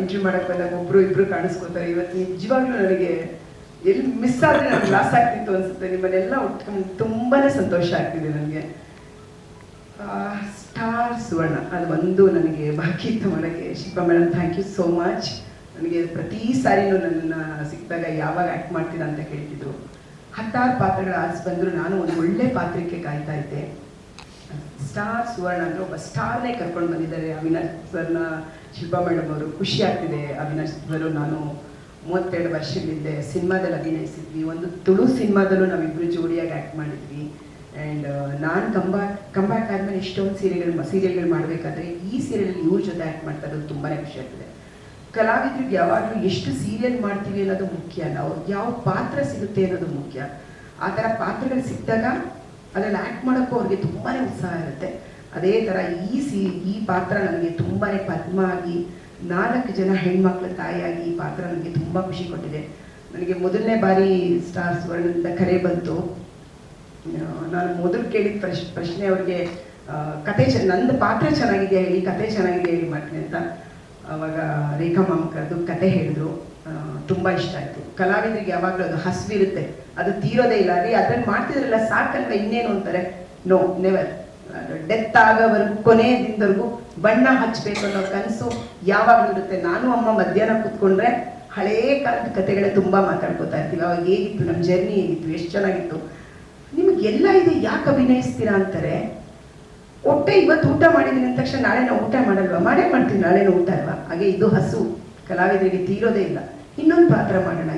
Interview ಮಾಡಕ್ಕೆ ಬಂದಾಗ ಒಬ್ರು ಇಬ್ರು ಕಾಣಿಸ್ಕೊತಾರೆ. ಇವತ್ತು ನಿಜವಾಗ್ಲೂ ನನಗೆ ಎಲ್ಲಿ ಮಿಸ್ ಆದರೆ ನನಗೆ ಲಾಸ್ ಆಗ್ತಿತ್ತು ಅನ್ಸುತ್ತೆ. ನಿಮ್ಮನ್ನೆಲ್ಲ ಒಟ್ಕೊಂಡು ತುಂಬಾನೇ ಸಂತೋಷ ಆಗ್ತಿದೆ ನನಗೆ ಸ್ಟಾರ್ ಸುವರ್ಣ, ಅದು ಒಂದು ನನಗೆ ಬಾಕಿ ಇತ್ತು ಮಾಡೋಕ್ಕೆ Shilpa madam thank you so much ನನಗೆ ಪ್ರತಿ ಸಾರಿನೂ ನನ್ನ ಸಿಕ್ಕಿದಾಗ ಯಾವಾಗ ಆ್ಯಕ್ಟ್ ಮಾಡ್ತೀರಾ ಅಂತ ಕೇಳ್ತಿದ್ರು. ಹತ್ತಾರು ಪಾತ್ರಗಳ ಆರಿಸಿ ಬಂದರೂ ನಾನು ಒಂದು ಒಳ್ಳೆ ಪಾತ್ರಕ್ಕೆ ಕಾಯ್ತಾ ಇದ್ದೆ. ಸ್ಟಾರ್ ಸುವರ್ಣ ಅಂದ್ರೆ ಒಬ್ಬ ಸ್ಟಾರ್ನೇ ಕರ್ಕೊಂಡು ಬಂದಿದ್ದಾರೆ. ಅವಿನಾಶ್ ಸರ್ನ ಶಿಲ್ಪಾ ಮೇಡಮ್ ಅವರು. ಖುಷಿ ಆಗ್ತಿದೆ ಅವಿನಾಶ್ ಸರ್ ನಾನು ಮೂವತ್ತೆರಡು ವರ್ಷದಿಂದ ಸಿನಿಮಾದಲ್ಲಿ ಅಭಿನಯಿಸಿದ್ವಿ. ಒಂದು ತುಳು ಸಿನಿಮಾದಲ್ಲೂ ನಾವಿಬ್ಬರು ಜೋಡಿಯಾಗಿ ಆ್ಯಕ್ಟ್ ಮಾಡಿದ್ವಿ. ಆ್ಯಂಡ್ ನಾನು ಕಂಬ್ಯಾಕ್ ಕಂಬ್ಯಾಕ್ ಆದಮೇಲೆ ಇಷ್ಟೊಂದು ಸೀರೆಗಳು ಸೀರಿಯಲ್ಗಳು ಮಾಡಬೇಕಾದ್ರೆ ಈ ಸೀರಿಯಲ್ ಇವ್ರ ಜೊತೆ ಆ್ಯಕ್ಟ್ ಮಾಡ್ತಾ ಇರೋದು ತುಂಬಾ ಖುಷಿ ಆಗ್ತದೆ. ಕಲಾವಿದ್ರಿಗೆ ಯಾವಾಗಲೂ ಎಷ್ಟು ಸೀರಿಯಲ್ ಮಾಡ್ತೀವಿ ಅನ್ನೋದು ಮುಖ್ಯ ಅಲ್ಲ. ಅವ್ರಿಗೆ ಯಾವ ಪಾತ್ರ ಸಿಗುತ್ತೆ ಅನ್ನೋದು ಮುಖ್ಯ. ಆ ಥರ ಪಾತ್ರಗಳು ಸಿಕ್ಕಿದಾಗ ಅದ್ರಲ್ಲಿ ಆ್ಯಕ್ಟ್ ಮಾಡೋಕ್ಕೂ ಅವ್ರಿಗೆ ತುಂಬಾ ಉತ್ಸಾಹ ಇರುತ್ತೆ. ಅದೇ ಥರ ಈ ಸಿ, ಈ ಪಾತ್ರ ನನಗೆ ತುಂಬಾ ಪದ್ಮ ಆಗಿ, ನಾಲ್ಕು ಜನ ಹೆಣ್ಮಕ್ಳ ತಾಯಿಯಾಗಿ ಈ ಪಾತ್ರ ನನಗೆ ತುಂಬ ಖುಷಿ ಕೊಟ್ಟಿದೆ. ನನಗೆ ಮೊದಲನೇ ಬಾರಿ ಸ್ಟಾರ್ ಸುವರ್ಣದಿಂದ ಕರೆ ಬಂತು. ನಾನು ಮೊದಲು ಕೇಳಿದ ಪ್ರಶ್, ಪ್ರಶ್ನೆ ಅವ್ರಿಗೆ ಕತೆ ಚ, ನಂದು ಪಾತ್ರ ಚೆನ್ನಾಗಿದೆ ಹೇಳಿ, ಕತೆ ಚೆನ್ನಾಗಿದೆ ಹೇಳಿ ಮಾಡ್ತೀನಿ ಅಂತ. ಅವಾಗ ರೇಖಾ ಮಾಮ್ ಕರೆದು ಕತೆ ಹೇಳಿದ್ರು. ತುಂಬಾ ಇಷ್ಟ ಆಯ್ತು. ಕಲಾವಿದರಿಗೆ ಯಾವಾಗಲೂ ಅದು ಹಸಿವಿರುತ್ತೆ ಅದು ತೀರೋದೇ ಇಲ್ಲ. ರೀ ಅದ್ರಲ್ಲಿ ಮಾಡ್ತಿದ್ರಲ್ಲ ಸಾಕಲ್ವ ಇನ್ನೇನು ಅಂತಾರೆ? ನೋ ನೆವರ್ ಡೆತ್ ಆಗೋವರೆಗೂ ಕೊನೆಯ ದಿನದವರೆಗೂ ಬಣ್ಣ ಹಚ್ಚಬೇಕು ಅನ್ನೋ ಕನಸು ಯಾವಾಗಲೂ ಇರುತ್ತೆ. ನಾನು, ಅಮ್ಮ ಮಧ್ಯಾಹ್ನ ಕೂತ್ಕೊಂಡ್ರೆ ಹಳೇ ಕಾಲದ ಕತೆಗಳೇ ತುಂಬ ಮಾತಾಡ್ಕೋತಾ ಇರ್ತೀವಿ. ಅವಾಗ ಹೇಗಿತ್ತು ನಮ್ಮ ಜರ್ನಿ ಹೇಗಿತ್ತು, ಎಷ್ಟು ಚೆನ್ನಾಗಿತ್ತು? ನಿಮಗೆಲ್ಲ ಇದೆ ಯಾಕೆ ಅಭಿನಯಿಸ್ತೀರಾ ಅಂತಾರೆ? ಒಟ್ಟೆ ಇವತ್ತು ಊಟ ಮಾಡಿದ್ದೀನಿ ಅಂದ ತಕ್ಷಣ ನಾಳೆ ನಾವು ಊಟ ಮಾಡಲ್ವಾ? ಮಾಡೇ ಮಾಡ್ತೀವಿ. ನಾಳೆ ಊಟ ಅಲ್ವಾ? ಹಾಗೆ ಇದು ಹಸು. ಕಲಾವಿದರಿಗೆ ತೀರೋದೇ ಇಲ್ಲ. ಇನ್ನೊಂದು ಪಾತ್ರ ಮಾಡೋಣ